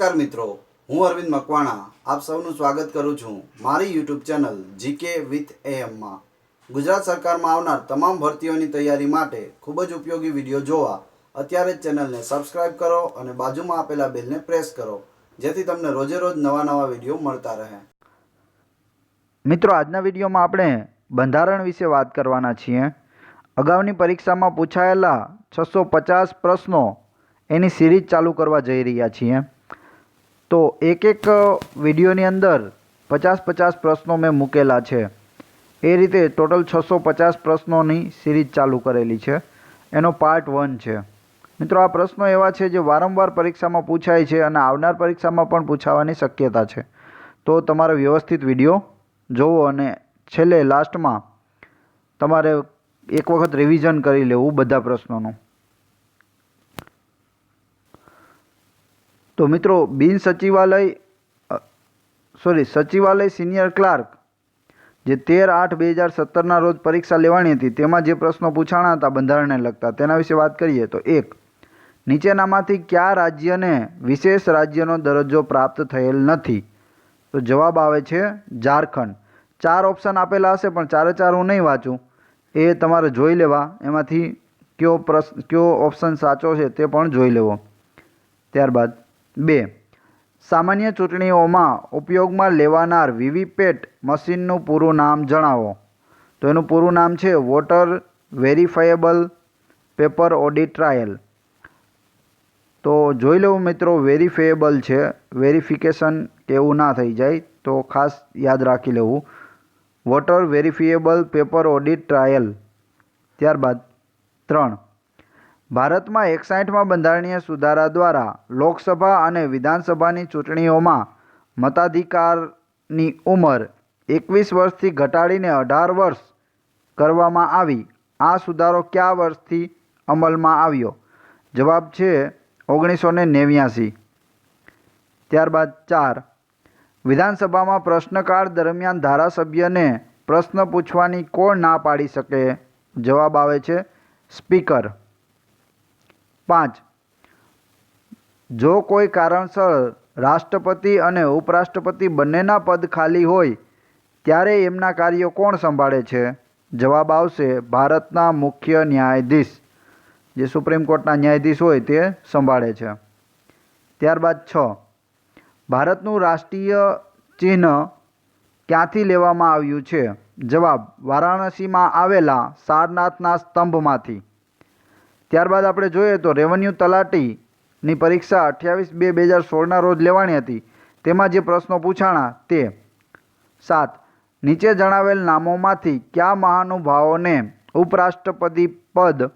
નમસ્કાર મિત્રો, હું અરવિંદ મકવાણા. આપ સૌનું સ્વાગત કરું છું મારી યુટ્યુબ ચેનલ જીકે વિથ એએમમાં ગુજરાત સરકારમાં આવનાર તમામ ભરતીઓની તૈયારી માટે ખૂબ જ ઉપયોગી વીડિયો જોવા અત્યારે જ ચેનલને સબસ્ક્રાઇબ કરો અને બાજુમાં આપેલા બેલને પ્રેસ કરો, જેથી તમને રોજે રોજ નવા નવા વીડિયો મળતા રહે. મિત્રો, આજના વિડીયોમાં આપણે બંધારણ વિશે વાત કરવાના છીએ. અગાઉની પરીક્ષામાં પૂછાયેલા છસો પચાસ પ્રશ્નો એની સિરીઝ ચાલુ કરવા જઈ રહ્યા છીએ. તો એક એક વિડીયોની અંદર પચાસ પચાસ પ્રશ્નો મેં મૂકેલા છે. એ રીતે ટોટલ છસો પચાસ પ્રશ્નોની સિરીઝ ચાલુ કરેલી છે. એનો પાર્ટ વન છે. મિત્રો, આ પ્રશ્નો એવા છે જે વારંવાર પરીક્ષામાં પૂછાય છે અને આવનાર પરીક્ષામાં પણ પૂછાવાની શક્યતા છે. તો તમારે વ્યવસ્થિત વીડિયો જોવો અને છેલ્લે લાસ્ટમાં તમારે એક વખત રિવિઝન કરી લેવું બધા પ્રશ્નોનું. તો મિત્રો, બિન સચિવાલય સોરી સચિવાલય સિનિયર ક્લાર્ક જે તેર આઠ બે હજાર સત્તરના રોજ પરીક્ષા લેવાની હતી, તેમાં જે પ્રશ્નો પૂછાણા હતા બંધારણને લગતા, તેના વિશે વાત કરીએ તો એક, નીચેનામાંથી કયા રાજ્યને વિશેષ રાજ્યનો દરજ્જો પ્રાપ્ત થયેલ નથી? તો જવાબ આવે છે ઝારખંડ. ચાર ઓપ્શન આપેલા હશે, પણ ચારે ચાર હું નહીં વાંચું. એ તમારે જોઈ લેવા, એમાંથી કયો પ્રશ્ન કયો ઓપ્શન સાચો છે તે પણ જોઈ લેવો. ત્યારબાદ બે. સામાન્ય ચૂંટણીઓમાં ઉપયોગમાં લેવાનાર વીવીપેટ મશીનનું પૂરું નામ જણાવો. તો એનું પૂરું નામ છે voter verifiable paper audit trail. તો જોઈ લેવું મિત્રો વેરીફેએબલ છે, વેરિફિકેશન કેવું ના થઈ જાય તો ખાસ યાદ રાખી લેવું. Voter verifiable paper audit trail. ત્યારબાદ ત્રણ. ભારતમાં એકસાઠમાં બંધારણીય સુધારા દ્વારા લોકસભા અને વિધાનસભાની ચૂંટણીઓમાં મતાધિકારની ઉંમર એકવીસ વર્ષથી ઘટાડીને અઢાર વર્ષ કરવામાં આવી. આ સુધારો કયા વર્ષથી અમલમાં આવ્યો? જવાબ છે ઓગણીસો ને નેવ્યાસી. ત્યારબાદ ચાર. વિધાનસભામાં પ્રશ્નકાળ દરમિયાન ધારાસભ્યને પ્રશ્ન પૂછવાની કોણ ના પાડી શકે? જવાબ આવે છે સ્પીકર. પાંચ. જો કોઈ કારણસર રાષ્ટ્રપતિ અને ઉપરાષ્ટ્રપતિ બંનેના પદ ખાલી હોય, ત્યારે એમના કાર્યો કોણ સંભાળે છે? જવાબ આવશે ભારતના મુખ્ય ન્યાયાધીશ. જે સુપ્રીમ કોર્ટના ન્યાયાધીશ હોય તે સંભાળે છે. ત્યારબાદ છ. ભારતનું રાષ્ટ્રીય ચિહ્ન ક્યાંથી લેવામાં આવ્યું છે? જવાબ, વારાણસીમાં આવેલા સારનાથના સ્તંભમાંથી. ત્યારબાદ આપણે જોઈએ તો રેવન્યુ તલાટીની પરીક્ષા અઠ્યાવીસ બે બે હજાર સોળના રોજ લેવાની હતી. તેમાં જે પ્રશ્નો પૂછાણા તે સાત, નીચે જણાવેલ નામોમાંથી કયા મહાનુભાવોને ઉપરાષ્ટ્રપતિ પદ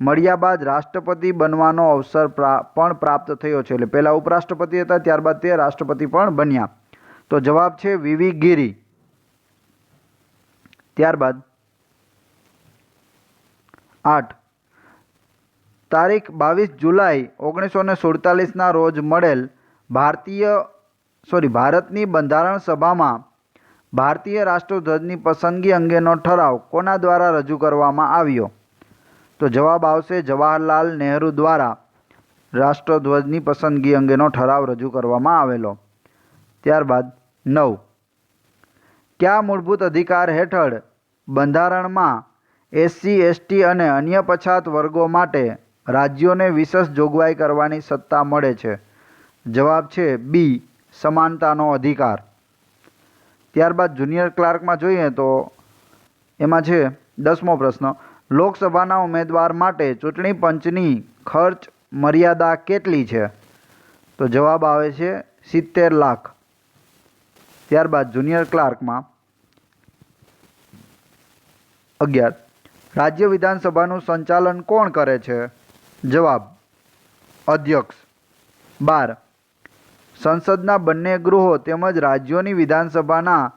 મળ્યા બાદ રાષ્ટ્રપતિ બનવાનો અવસર પણ પ્રાપ્ત થયો છે? એટલે પહેલાં ઉપરાષ્ટ્રપતિ હતા, ત્યારબાદ તે રાષ્ટ્રપતિ પણ બન્યા. તો જવાબ છે વીવી ગીરી. ત્યારબાદ આઠ તારીખ બાવીસ જુલાઈ ઓગણીસો ને સુડતાલીસના રોજ મળેલ ભારતીય સોરી ભારતની બંધારણ સભામાં ભારતીય રાષ્ટ્રધ્વજની પસંદગી અંગેનો ઠરાવ કોના દ્વારા રજૂ કરવામાં આવ્યો? તો જવાબ આવશે જવાહરલાલ નહેરુ દ્વારા રાષ્ટ્રધ્વજની પસંદગી અંગેનો ઠરાવ રજૂ કરવામાં આવેલો. ત્યારબાદ નવ. કયા મૂળભૂત અધિકાર હેઠળ બંધારણમાં એસસી, એસટી અને અન્ય પછાત વર્ગો માટે રાજ્યોને વિશેષ જોગવાઈ કરવાની સત્તા મળે છે. જવાબ છે બી, સમાનતાનો અધિકાર. ત્યારબાદ જુનિયર ક્લાર્કમાં જોઈએ તો એમાં છે દસમો પ્રશ્ન, લોકસભાના ઉમેદવાર માટે ચૂંટણી પંચની ખર્ચ મર્યાદા કેટલી છે? તો જવાબ આવે છે સિત્તેર લાખ. ત્યારબાદ જુનિયર ક્લાર્કમાં અગિયાર, રાજ્ય વિધાનસભાનું સંચાલન કોણ કરે છે? જવાબ, અધ્યક્ષ. બાર, સંસદના બંને ગૃહો તેમજ રાજ્યોની વિધાનસભાના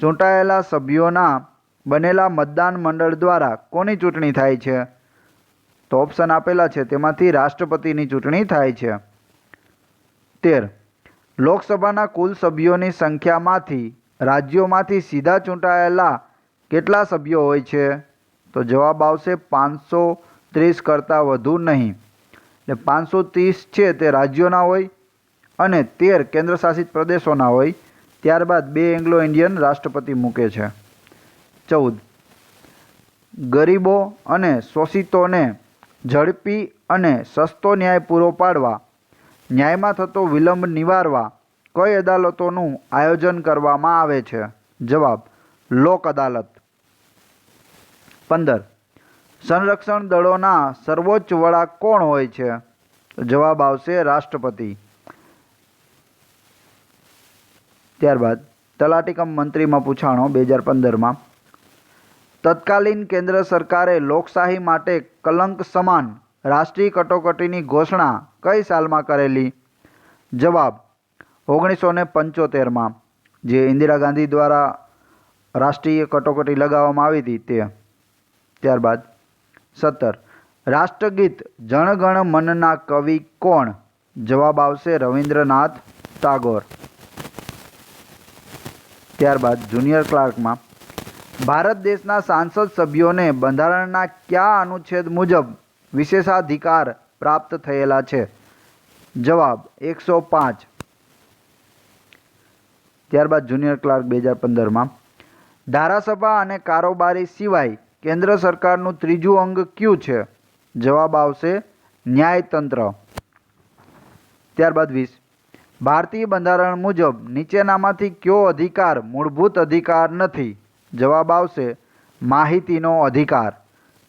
ચૂંટાયેલા સભ્યોના બનેલા મતદાન મંડળ દ્વારા કોની ચૂંટણી થાય છે? તો ઓપ્શન આપેલા છે, તેમાંથી રાષ્ટ્રપતિની ચૂંટણી થાય છે. તેર, લોકસભાના કુલ સભ્યોની સંખ્યામાંથી રાજ્યોમાંથી સીધા ચૂંટાયેલા કેટલા સભ્યો હોય છે? તો જવાબ આવશે પાંચસો ત્રીસ કરતાં વધુ નહીં. એટલે પાંચસો ત્રીસ છે તે રાજ્યોના હોય અને તેર કેન્દ્રશાસિત પ્રદેશોના હોય, ત્યારબાદ બે એંગ્લો ઇન્ડિયન રાષ્ટ્રપતિ મૂકે છે. ચૌદ. ગરીબો અને શોષિતોને ઝડપી અને સસ્તો ન્યાય પૂરો પાડવા, ન્યાયમાં થતો વિલંબ નિવારવા કઈ અદાલતોનું આયોજન કરવામાં આવે છે? જવાબ, લોક અદાલત. પંદર. સંરક્ષણ દળોના સર્વોચ્ચ વડા કોણ હોય છે? જવાબ આવશે રાષ્ટ્રપતિ. ત્યારબાદ, તલાટીકમ મંત્રીમાં પૂછાણો બે હજાર પંદરમાં. તત્કાલીન કેન્દ્ર સરકારે લોકશાહી માટે કલંક સમાન રાષ્ટ્રીય કટોકટીની ઘોષણા કઈ સાલમાં કરેલી? જવાબ, ઓગણીસો ને પંચોતેરમાં, જે ઇન્દિરા ગાંધી દ્વારા રાષ્ટ્રીય કટોકટી લગાવવામાં આવી હતી તે. ત્યારબાદ સત્તર. રાષ્ટ્રગીત જણગણ મનના કવિ કોણ? જવાબ આવશે રવિન્દ્રનાથ ટાગોર. ત્યારબાદ જુનિયર ક્લાર્કમાં, ભારત દેશના સાંસદ સભ્યોને બંધારણના કયા અનુચ્છેદ મુજબ વિશેષાધિકાર પ્રાપ્ત થયેલા છે? જવાબ એકસો પાંચ. ત્યારબાદ જુનિયર ક્લાર્ક બે હજાર પંદરમાં, ધારાસભા અને કારોબારી સિવાય કેન્દ્ર સરકારનું ત્રીજું અંગ કયું છે? જવાબ આવશે ન્યાયતંત્ર. ત્યારબાદ વીસ. ભારતીય બંધારણ મુજબ નીચેનામાંથી કયો અધિકાર મૂળભૂત અધિકાર નથી? જવાબ આવશે માહિતીનો અધિકાર.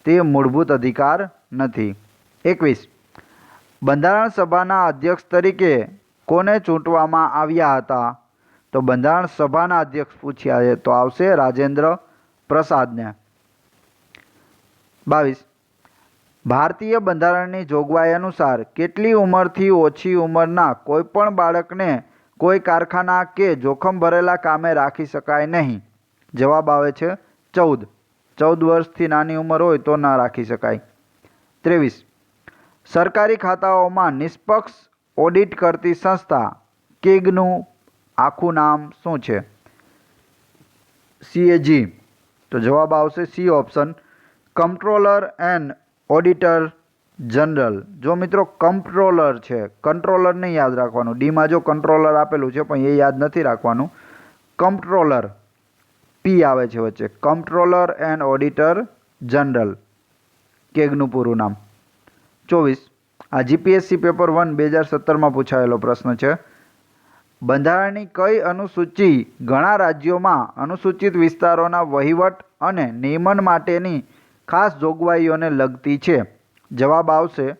તે મૂળભૂત અધિકાર નથી. એકવીસ. બંધારણ સભાના અધ્યક્ષ તરીકે કોને ચૂંટવામાં આવ્યા હતા? તો બંધારણ સભાના અધ્યક્ષ પૂછ્યા છે તો આવશે રાજેન્દ્ર પ્રસાદને. બાવીસ. ભારતીય બંધારણની જોગવાઈ અનુસાર કેટલી ઉંમરથી ઓછી ઉંમરના કોઈપણ બાળકને કોઈ કારખાના કે જોખમ ભરેલા કામે રાખી શકાય નહીં. જવાબ આવે છે ચૌદ. ચૌદ વર્ષથી નાની ઉંમર હોય તો ના રાખી શકાય. ત્રેવીસ. સરકારી ખાતાઓમાં નિષ્પક્ષ ઓડિટ કરતી સંસ્થા કિગનું આખું નામ શું છે? સીએજી તો જવાબ આવશે C option. Controller and auditor general. જો મિત્રો કંટ્રોલર છે, કંટ્રોલરને યાદ રાખવાનું. ડીમાં જો કંટ્રોલર આપેલું છે, પણ એ યાદ નથી રાખવાનું. કંટ્રોલર પી આવે છે વચ્ચે. Controller and auditor general. કેગનું પૂરું નામ. ચોવીસ. આ જીપીએસસી પેપર વન બે હજાર સત્તરમાં પૂછાયેલો પ્રશ્ન છે. બંધારણની કઈ અનુસૂચિ ઘણા રાજ્યોમાં અનુસૂચિત વિસ્તારોના વહીવટ અને નિયમન માટેની ખાસ જોગવાઈઓને લગતી છે. જવાબ આવશે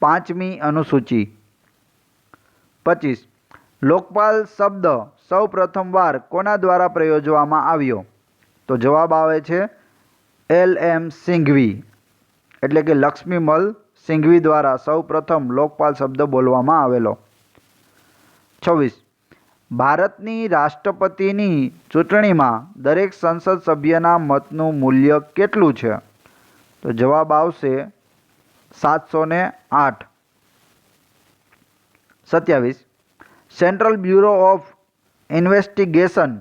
પાંચમી અનુસૂચિ. પચીસ. લોકપાલ શબ્દ સૌ પ્રથમવાર કોના દ્વારા પ્રયોજવામાં આવ્યો? તો જવાબ આવે છે એલ એમ સિંઘવી. એટલે કે લક્ષ્મીમલ સિંઘવી દ્વારા સૌ પ્રથમ લોકપાલ શબ્દ બોલવામાં આવેલો. છવ્વીસ. ભારતની રાષ્ટ્રપતિની ચૂંટણીમાં દરેક સંસદ સભ્યના મતનું મૂલ્ય કેટલું છે? તો જવાબ આવશે સાતસો ને આઠ. સત્યાવીસ. સેન્ટ્રલ બ્યુરો ઓફ ઇન્વેસ્ટિગેશન,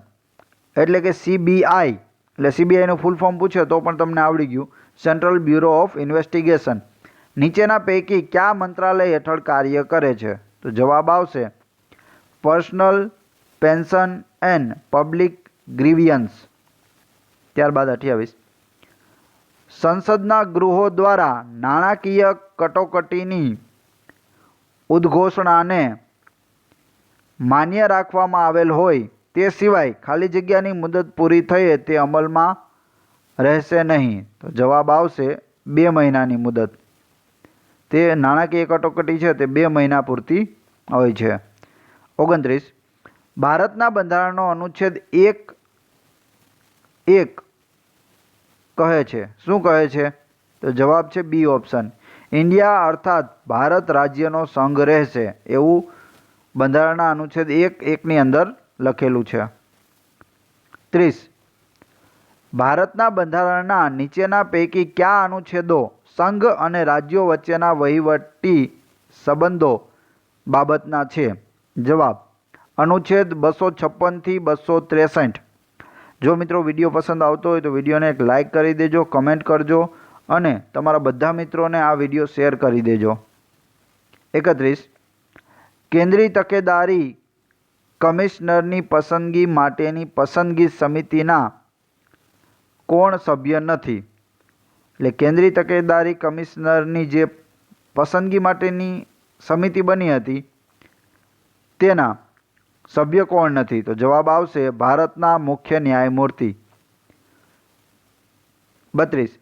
એટલે કે સીબીઆઈ, એટલે સીબીઆઈનું ફૂલ ફોર્મ પૂછે તો પણ તમને આવડી ગયું. Central bureau of investigation. નીચેના પૈકી કયા મંત્રાલય હેઠળ કાર્ય કરે છે? તો જવાબ આવશે personal pension and public grievance. ત્યારબાદ અઠ્યાવીસ. સંસદના ગૃહો દ્વારા નાણાકીય કટોકટીની ઉદ્ઘોષણાને માન્ય રાખવામાં આવેલ હોય તે સિવાય ખાલી જગ્યાની મુદત પૂરી થઈએ તે અમલમાં રહેશે નહીં. તો જવાબ આવશે બે મહિનાની મુદત. તે નાણાકીય કટોકટી છે તે બે મહિના પૂરતી હોય છે. ઓગણત્રીસ. ભારતના બંધારણનો અનુચ્છેદ એક એક કહે છે. શું કહે છે? તો જવાબ છે બી ઓપ્શન. ઇન્ડિયા અર્થાત ભારત રાજ્યનો સંઘ રહેશે એવું બંધારણના અનુચ્છેદ એક, એકની અંદર લખેલું છે. ત્રીસ. ભારતના બંધારણના નીચેના પૈકી કયા અનુચ્છેદો સંઘ અને રાજ્યો વચ્ચેના વહીવટી સંબંધો બાબતના છે? જવાબ. અનુચ્છેદ બસો છપ્પનથી બસો ત્રેસઠ. જો મિત્રો વીડિયો પસંદ આવતો હોય તો વિડીયોને એક લાઇક કરી દેજો, કમેન્ટ કરજો અને તમારા બધા મિત્રોને આ વીડિયો શેર કરી દેજો. એકત્રીસ, કેન્દ્રીય તકેદારી કમિશનરની પસંદગી માટેની પસંદગી સમિતિના કોણ સભ્ય નથી? એટલે કેન્દ્રીય તકેદારી કમિશનરની જે પસંદગી માટેની સમિતિ બની હતી, તેના સભ્ય કોણ નથી? તો જવાબ આવશે ભારતના મુખ્ય ન્યાયમૂર્તિ. બત્રીસ.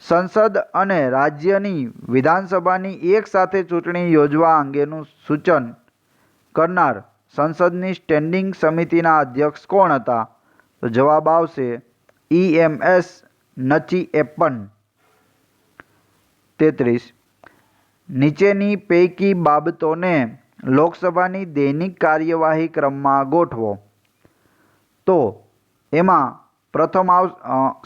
સંસદ અને રાજ્યની વિધાનસભાની એક સાથે ચૂંટણી યોજવા અંગેનું સૂચન કરનાર સંસદની સ્ટેન્ડિંગ સમિતિના અધ્યક્ષ કોણ હતા? તો જવાબ આવશે ઈ એમ એસ નચી એપન તેત્રીસ. નીચેની પૈકી બાબતોને લોકસભાની દૈનિક કાર્યવાહી ક્રમમાં ગોઠવો. તો એમાં પ્રથમ આવ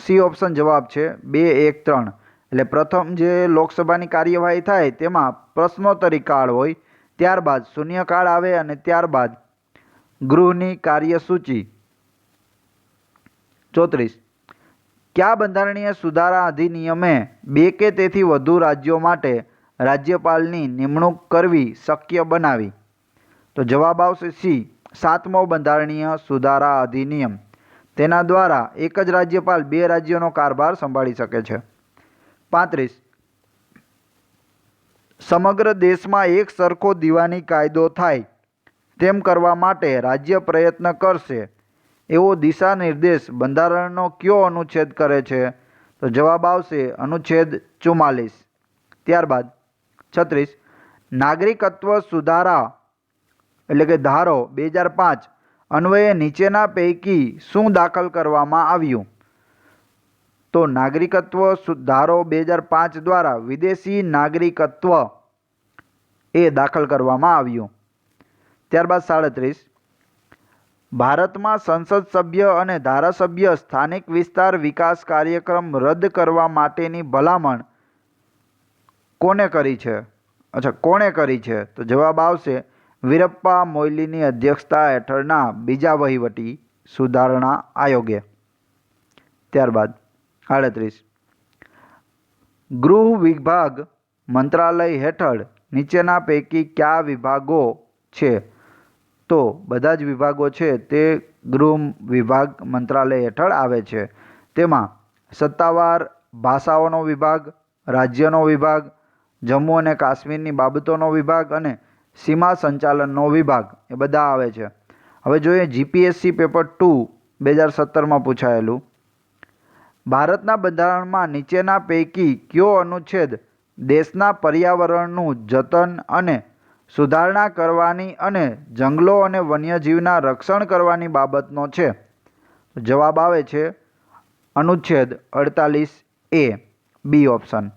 સી ઓપ્શન જવાબ છે બે, એક, ત્રણ. એટલે પ્રથમ જે લોકસભાની કાર્યવાહી થાય તેમાં પ્રશ્નોત્તરી કાળ હોય, ત્યારબાદ શૂન્યકાળ આવે અને ત્યારબાદ ગૃહની કાર્યસૂચિ. ચોત્રીસ. કયા બંધારણીય સુધારા અધિનિયમે બે કે તેથી વધુ રાજ્યો માટે રાજ્યપાલની નિમણૂક કરવી શક્ય બનાવી. તો જવાબ આવશે સી, સાતમો બંધારણીય સુધારા અધિનિયમ. તેના દ્વારા એક જ રાજ્યપાલ બે રાજ્યોનો કારભાર સંભાળી શકે છે. પાંત્રીસ. સમગ્ર દેશમાં એક સરખો દીવાની કાયદો થાય તેમ કરવા માટે રાજ્ય પ્રયત્ન કરશે. એવો દિશા નિર્દેશ બંધારણનો કયો અનુચ્છેદ કરે છે? તો જવાબ આવશે અનુચ્છેદ ચુમ્માલીસ ત્યારબાદ છત્રીસ. નાગરિકત્વ સુધારા, એટલે કે ધારો બે હજાર પાંચ, અન્વયે નીચેના પૈકી શું દાખલ કરવામાં આવ્યું? તો નાગરિકત્વ સુધારો બે હજાર પાંચ દ્વારા વિદેશી નાગરિકત્વ એ દાખલ કરવામાં આવ્યું. ત્યારબાદ સાડત્રીસ. ભારતમાં સંસદ સભ્ય અને ધારાસભ્ય સ્થાનિક વિસ્તાર વિકાસ કાર્યક્રમ રદ કરવા માટેની ભલામણ કોને કરી છે? અચ્છા, કોણે કરી છે? તો જવાબ આવશે, વીરપ્પા મોઇલીની અધ્યક્ષતા હેઠળના બીજા વહીવટી સુધારણા આયોગે. ત્યારબાદ, આડત્રીસ. ગૃહ વિભાગ મંત્રાલય હેઠળ નીચેના પૈકી કયા વિભાગો છે? તો બધા જ વિભાગો છે તે ગૃહ વિભાગ મંત્રાલય હેઠળ આવે છે. તેમાં સત્તાવાર ભાષાઓનો વિભાગ, રાજ્યનો વિભાગ જમ્મુ અને કાશ્મીરની બાબતોનો વિભાગ અને સીમા સંચાલનનો વિભાગ, એ બધા આવે છે. હવે જોઈએ જીપીએસસી પેપર ટુ બે હજાર સત્તરમાં પૂછાયેલું. ભારતના બંધારણમાં નીચેના પૈકી કયો અનુચ્છેદ દેશના પર્યાવરણનું જતન અને સુધારણા કરવાની અને જંગલો અને વન્યજીવના રક્ષણ કરવાની બાબતનો છે? જવાબ આવે છે અનુચ્છેદ અડતાલીસ એ, બી ઓપ્શન.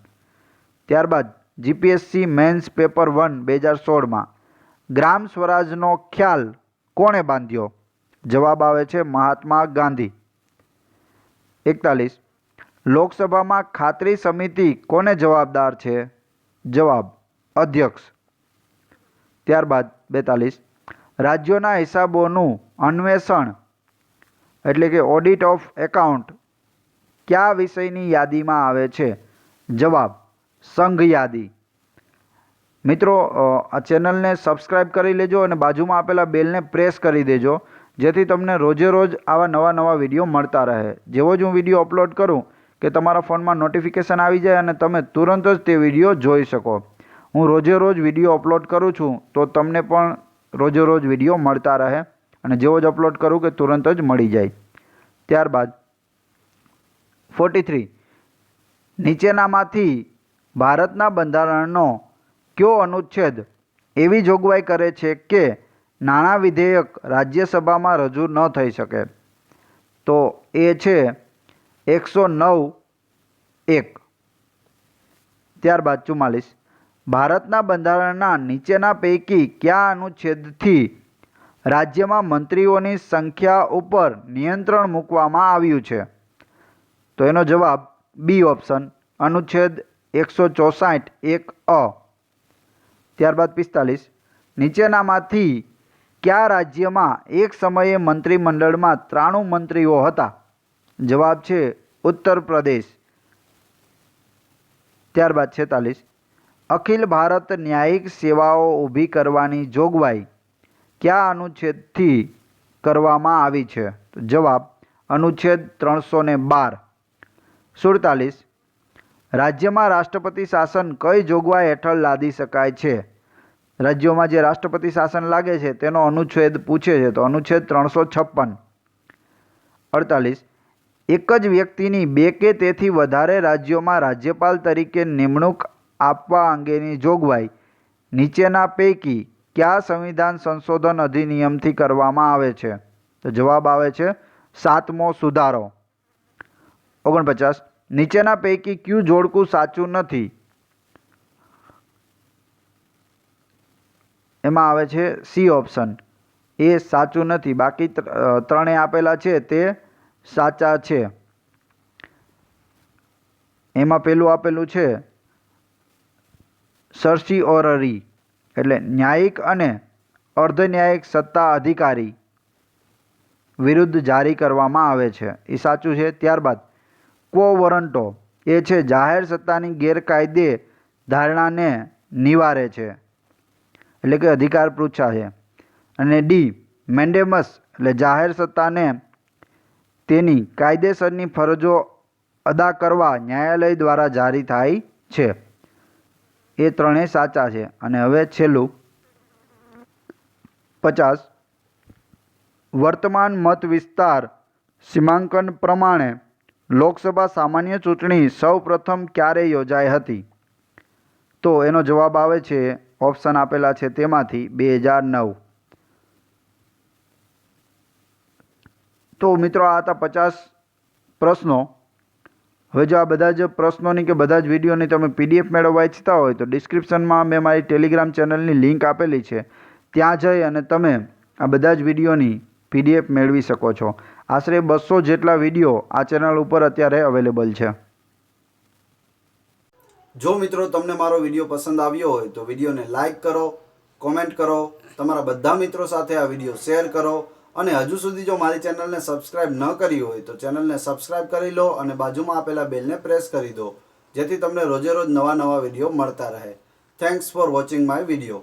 ત્યારબાદ જીપીએસસી મેન્સ પેપર વન બે હજાર સોળમાં ગ્રામ સ્વરાજનો ખ્યાલ કોણે બાંધ્યો? જવાબ આવે છે મહાત્મા ગાંધી. એકતાલીસ. લોકસભામાં ખાતરી સમિતિ કોને જવાબદાર છે? જવાબ, અધ્યક્ષ. ત્યારબાદ બેતાલીસ. રાજ્યોના હિસાબોનું અન્વેષણ, એટલે કે ઓડિટ ઓફ એકાઉન્ટ, કયા વિષયની યાદીમાં આવે છે? જવાબ સંઘ યાદી. મિત્રો આ ચેનલને સબસ્ક્રાઇબ કરી લેજો અને બાજુમાં આપેલા બેલને પ્રેસ કરી દેજો, જેથી તમને રોજે રોજ આવા નવા નવા વીડિયો મળતા રહે. જેવો જ હું વીડિયો અપલોડ કરું, કે તમારા ફોનમાં નોટિફિકેશન આવી જાય અને તમે તુરંત જ તે વીડિયો જોઈ શકો. હું રોજે રોજ વીડિયો અપલોડ કરું છું, તો તમને પણ રોજે રોજ વીડિયો મળતા રહે અને જેવો જ અપલોડ કરું કે તુરંત જ મળી જાય. ત્યારબાદ, ફોર્ટી થ્રી. નીચેનામાંથી ભારતના બંધારણનો કયો અનુચ્છેદ એવી જોગવાઈ કરે છે કે નાણાં વિધેયક રાજ્યસભામાં રજૂ ન થઈ શકે? તો એ છે એકસો નવ એક. ત્યારબાદ ચુમ્માલીસ. ભારતના બંધારણના નીચેના પૈકી કયા અનુચ્છેદથી રાજ્યમાં મંત્રીઓની સંખ્યા ઉપર નિયંત્રણ મૂકવામાં આવ્યું છે? તો એનો જવાબ બી ઓપ્શન અનુચ્છેદ એકસો ચોસાઠ, એક અ. ત્યારબાદ પિસ્તાલીસ. નીચેનામાંથી કયા રાજ્યમાં એક સમયે મંત્રીમંડળમાં ત્રાણું મંત્રીઓ હતા? જવાબ છે ઉત્તર પ્રદેશ. ત્યારબાદ છેતાલીસ. અખિલ ભારત ન્યાયિક સેવાઓ ઊભી કરવાની જોગવાઈ કયા અનુચ્છેદથી કરવામાં આવી છે? જવાબ, અનુચ્છેદ ત્રણસો ને બાર. સુડતાલીસ. રાજ્યમાં રાષ્ટ્રપતિ શાસન કઈ જોગવાઈ હેઠળ લાદી શકાય છે? રાજ્યોમાં જે રાષ્ટ્રપતિ શાસન લાગે છે, તેનો અનુચ્છેદ પૂછે છે, તો અનુચ્છેદ ત્રણસો છપ્પન. અડતાલીસ. એક જ વ્યક્તિની બે કે તેથી વધારે રાજ્યોમાં રાજ્યપાલ તરીકે નિમણૂક આપવા અંગેની જોગવાઈ, નીચેના પૈકી કયા સંવિધાન સંશોધન અધિનિયમથી કરવામાં આવે છે? તો જવાબ આવે છે, સાતમો સુધારો. ઓગણપચાસ. નીચેના પૈકી ક્યુ જોડકું સાચું નથી? એમાં આવે છે સી ઓપ્શન. એ સાચું નથી. બાકી ત્રણે આપેલા છે તે સાચા છે. એમાં પેલું આપેલું છે સરસી ઓરરી એટલે ન્યાયિક અને અર્ધ ન્યાયિક સત્તા અધિકારી વિરુદ્ધ જારી કરવામાં આવે છે. એ સાચું છે. ત્યારબાદ કો વોરંટો. એ છે જાહેર સત્તાની ગેરકાયદે ધારણાને નિવારે છે. એટલે કે અધિકાર પૃચ્છા છે. અને ડી, મેન્ડેમસ એટલે જાહેર સત્તાને તેની કાયદેસરની ફરજો અદા કરવા ન્યાયાલય દ્વારા જારી થાય છે. એ ત્રણેય સાચા છે. અને હવે છેલ્લું. પચાસ, વર્તમાન મત વિસ્તાર સીમાંકન પ્રમાણે લોકસભા સામાન્ય ચૂંટણી સૌ પ્રથમ ક્યારે યોજાઈ હતી? તો એનો જવાબ આવે છે, ઓપ્શન આપેલા છે તેમાંથી બે હજાર નવ. તો મિત્રો, આ હતા પચાસ પ્રશ્નો. હવે જો આ બધા જ પ્રશ્નોની કે બધા જ વિડીયોની તમે પીડીએફ મેળવવા ઈચ્છતા હોય, તો ડિસ્ક્રિપ્શનમાં મેં મારી ટેલિગ્રામ ચેનલની લિંક આપેલી છે. ત્યાં જઈ અને તમે આ બધા જ વિડીયોની પીડીએફ મેળવી શકો છો. આશરે બસો જેટલા વીડિયો આ ચેનલ ઉપર અત્યારે અવેલેબલ છે. જો મિત્રો તમને મારો વીડિયો પસંદ આવ્યો હોય તો વિડીયોને લાઈક કરો કોમેન્ટ કરો, તમારા બધા મિત્રો સાથે આ વીડિયો શેર કરો અને હજુ સુધી જો મારી ચેનલને સબસ્ક્રાઇબ ન કરી હોય તો ચેનલને સબસ્ક્રાઇબ કરી લો અને બાજુમાં આપેલા બેલને પ્રેસ કરી દો, જેથી તમને રોજે રોજ નવા નવા વીડિયો મળતા રહે. Thanks for watching my video